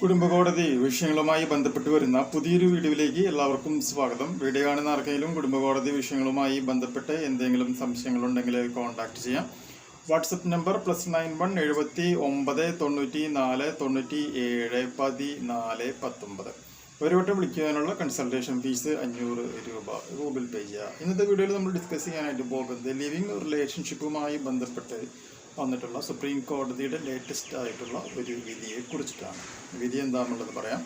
കുടുംബകോടതി വിഷയങ്ങളുമായി ബന്ധപ്പെട്ട് വരുന്ന പുതിയൊരു വീഡിയോയിലേക്ക് എല്ലാവർക്കും സ്വാഗതം. വീഡിയോ കാണുന്ന ആർക്കെങ്കിലും കുടുംബകോടതി വിഷയങ്ങളുമായി ബന്ധപ്പെട്ട് എന്തെങ്കിലും സംശയങ്ങളുണ്ടെങ്കിൽ കോൺടാക്ട് ചെയ്യാം. WhatsApp number plus nine one എഴുപത്തി ഒമ്പത് തൊണ്ണൂറ്റി നാല് തൊണ്ണൂറ്റി ഏഴ് പതിനാല് പത്തൊമ്പത്. ഒരു വട്ടം വിളിക്കുവാനുള്ള കൺസൾട്ടേഷൻ ഫീസ് അഞ്ഞൂറ് രൂപ ഗൂഗിൾ പേ ചെയ്യുക ഇന്നത്തെ വീഡിയോയിൽ നമ്മൾ ഡിസ്കസ് ചെയ്യാനായിട്ട് പോകുന്നത് ലിവിങ് റിലേഷൻഷിപ്പുമായി ബന്ധപ്പെട്ട് വന്നിട്ടുള്ള സുപ്രീം കോടതിയുടെ ലേറ്റസ്റ്റ് ആയിട്ടുള്ള ഒരു വിധിയെ കുറിച്ചിട്ടാണ്. വിധി എന്താണെന്നുള്ളത് പറയാം.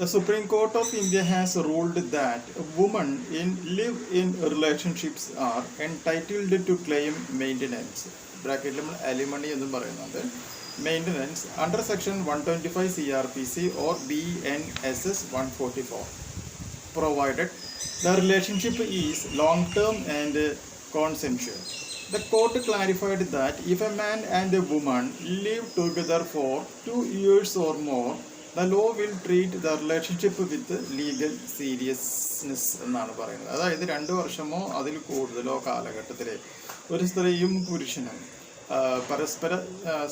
The supreme court of India has ruled that woman in live in relationships are entitled to claim maintenance ബ്രാക്കറ്റിൽ നമ്മൾ അലിമണി എന്നും പറയുന്നത് maintenance under section one twenty five C R P C or B N S S one forty four provided the relationship is long term and consensual The court clarified that if a man and a woman live together for two years or more, the law will treat the relationship with legal seriousness എന്നാണ് പറയുന്നത്. അതായത് രണ്ട് വർഷമോ അതിൽ കൂടുതലോ കാലഘട്ടത്തിൽ ഒരു സ്ത്രീയും പുരുഷനും പരസ്പര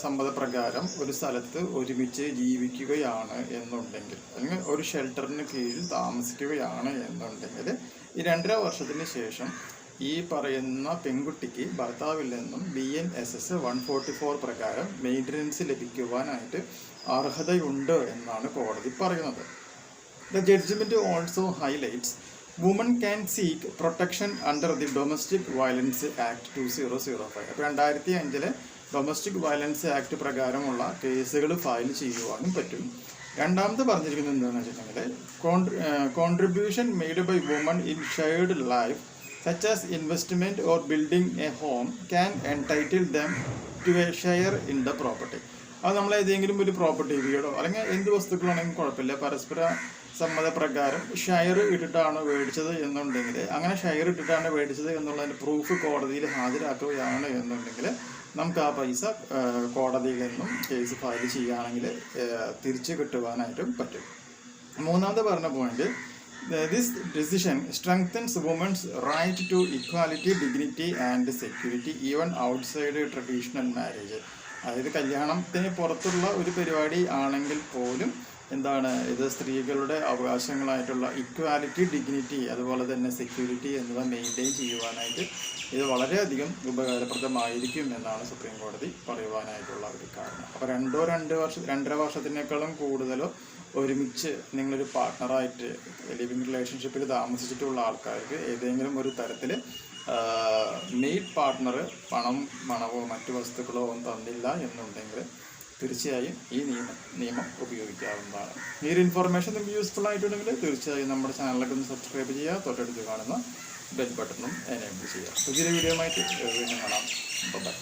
സമ്മതപ്രകാരം ഒരു സ്ഥലത്ത് ഒരുമിച്ച് ജീവിക്കുകയാണ് എന്നുണ്ടെങ്കിൽ അല്ലെങ്കിൽ ഒരു ഷെൽട്ടറിന് കീഴിൽ താമസിക്കുകയാണ് എന്നുണ്ടെങ്കിൽ ഈ രണ്ടര വർഷത്തിന് ശേഷം ഈ പറയുന്ന പെൺകുട്ടിക്ക് ഭർത്താവിൽ നിന്നും B N S S one forty four പ്രകാരം മെയിന്റനൻസ് ലഭിക്കുവാനായിട്ട് അർഹതയുണ്ട് എന്നാണ് കോടതി പറയുന്നത്. The judgment also highlights woman can seek protection under the domestic violence act two zero zero five അപ്പോൾ രണ്ടായിരത്തി അഞ്ചിലെ ഡൊമസ്റ്റിക് വയലൻസ് ആക്ട് പ്രകാരമുള്ള കേസുകൾ ഫയൽ ചെയ്യുവാനും പറ്റും. രണ്ടാമത് പറഞ്ഞിരിക്കുന്നത് എന്താണെന്ന് വെച്ചിട്ടുണ്ടെങ്കിൽ contribution made by woman in shared life such as investment or building a home, can entitle them to a share in the property. അത് നമ്മൾ ഏതെങ്കിലും ഒരു പ്രോപ്പർട്ടി വീടോ അല്ലെങ്കിൽ എന്ത് വസ്തുക്കളാണെങ്കിലും കുഴപ്പമില്ല പരസ്പര സമ്മതപ്രകാരം ഷെയർ ഇട്ടിട്ടാണ് മേടിച്ചത് എന്നുണ്ടെങ്കിൽ അങ്ങനെ ഷെയർ ഇട്ടിട്ടാണ് മേടിച്ചത് എന്നുള്ളതിന്റെ പ്രൂഫ് കോടതിയിൽ ഹാജരാക്കുകയാണ് എന്നുണ്ടെങ്കിൽ നമുക്ക് ആ പൈസ കോടതിയിൽ നിന്നും കേസ് ഫയൽ ചെയ്യുകയാണെങ്കിൽ തിരിച്ച് കിട്ടുവാനായിട്ടും പറ്റും മൂന്നാമത് പറഞ്ഞ point this decision strengthens women's right to equality dignity and security even outside traditional marriage അതായത് കല്യാണത്തിന് പുറത്തുള്ള ഒരു പരിപാടി ആണെങ്കിൽ പോലും എന്താണ് ഇത് സ്ത്രീകളുടെ അവകാശങ്ങളായിട്ടുള്ള ഇക്വാലിറ്റി ഡിഗ്നിറ്റി അതുപോലെ തന്നെ സെക്യൂരിറ്റി എന്നിവ മെയിന്റെയിൻ ചെയ്യുവാനായിട്ട് ഇത് വളരെയധികം ഉപകാരപ്രദമായിരിക്കും എന്നാണ് സുപ്രീം കോടതി പറയുവാനായിട്ടുള്ള ഒരു കാരണം. അപ്പോൾ രണ്ടോ രണ്ട് വർഷം രണ്ടര വർഷത്തിനേക്കാളും കൂടുതലോ ഒരുമിച്ച് നിങ്ങളൊരു പാർട്ട്ണറായിട്ട് ലിവിങ് റിലേഷൻഷിപ്പിൽ താമസിച്ചിട്ടുള്ള ആൾക്കാർക്ക് ഏതെങ്കിലും ഒരു തരത്തിൽ മെയ്ഡ് പാർട്ട്ണർ പണം പണമോ മറ്റു വസ്തുക്കളോ ഒന്നും തന്നില്ല എന്നുണ്ടെങ്കിൽ തീർച്ചയായും ഈ നിയമം നിയമം ഉപയോഗിക്കാവുന്നതാണ്. ഈ ഒരു ഇൻഫർമേഷൻ നിങ്ങൾക്ക് യൂസ്ഫുൾ ആയിട്ടുണ്ടെങ്കിൽ തീർച്ചയായും നമ്മുടെ ചാനലൊക്കെ ഒന്ന് സബ്സ്ക്രൈബ് ചെയ്യുക. തൊട്ടടുത്ത് കാണുന്ന ബെൽ ബട്ടണും എനേബിൾ ചെയ്യുക. പുതിയൊരു വീഡിയോ ആയിട്ട് വീണ്ടും കാണാം. ബൈ